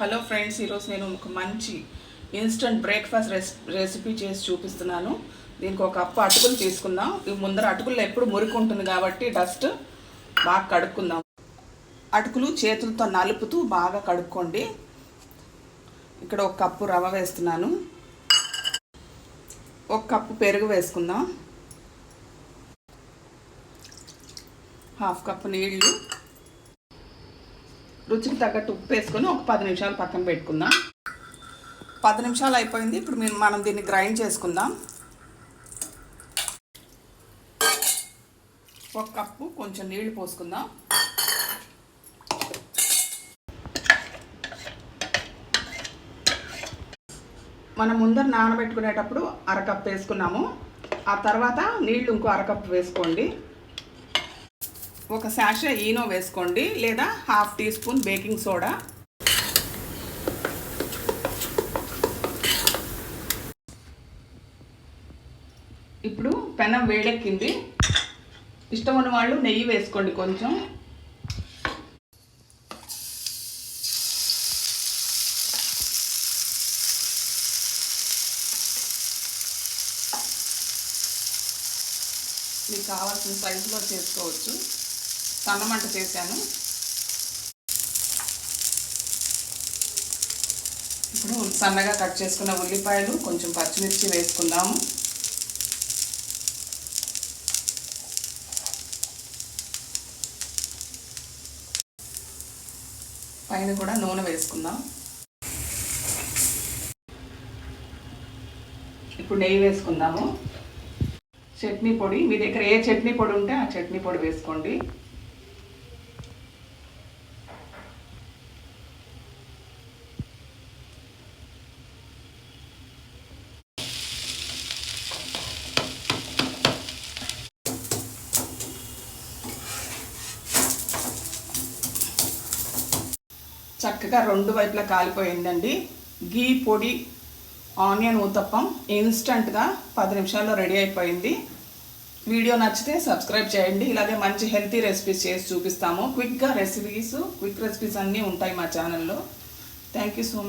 Hello friends ఈరోజు నేను ఒక మంచి ఇన్స్టంట్ బ్రేక్ఫాస్ట్ రెసి రెసిపీ చేసి చూపిస్తున్నాను. దీనికి ఒక కప్పు అటుకులు తీసుకుందాం. ఈ ముందర అటుకుల్లో ఎప్పుడు మురికి ఉంటుంది కాబట్టి డస్ట్ బాగా కడుక్కుందాం. అటుకులు చేతులతో నలుపుతూ బాగా కడుక్కోండి. ఇక్కడ ఒక కప్పు రవ వేస్తున్నాను. ఒక కప్పు పెరుగు వేసుకుందాం. హాఫ్ కప్పు నీళ్ళు రుచికి తగ్గట్టు ఉప్పు వేసుకొని ఒక పది నిమిషాలు పక్కన పెట్టుకుందాం. పది నిమిషాలు అయిపోయింది. ఇప్పుడు మేము మనం దీన్ని గ్రైండ్ చేసుకుందాం. ఒక కప్పు కొంచెం నీళ్ళు పోసుకుందాం. మనం ముందర నానబెట్టుకునేటప్పుడు అరకప్పు వేసుకున్నాము. ఆ తర్వాత నీళ్ళు ఇంకో అరకప్పు వేసుకోండి. ఒక శాషే ఈనో వేసుకోండి లేదా half teaspoon baking soda ఇప్పుడు పెనం వేడెక్కింది. ఇష్టం ఉన్న వాళ్ళు నెయ్యి వేసుకోండి కొంచెం. మీకు కావాల్సిన సైజులో చేసుకోవచ్చు. సన్నమంట చేశాను. ఇప్పుడు సన్నగా కట్ చేసుకున్న ఉల్లిపాయలు కొంచెం పచ్చిమిర్చి వేసుకుందాము. పైన కూడా నూనె వేసుకుందాం. ఇప్పుడు నెయ్యి వేసుకుందాము. చట్నీ పొడి మీ దగ్గర ఏ చట్నీ పొడి ఉంటే ఆ చట్నీ పొడి వేసుకోండి. చక్కగా రెండు వైపులా కాలిపోయిందండి. గీ పొడి ఆనియన్ ఊతప్పం ఇన్స్టంట్గా పది నిమిషాల్లో రెడీ అయిపోయింది. వీడియో నచ్చితే సబ్స్క్రైబ్ చేయండి. ఇలాగే మంచి హెల్తీ రెసిపీస్ చేసి చూపిస్తాము. క్విక్గా రెసిపీస్ క్విక్ రెసిపీస్ అన్నీ ఉంటాయి మా ఛానల్లో. Thank you so much.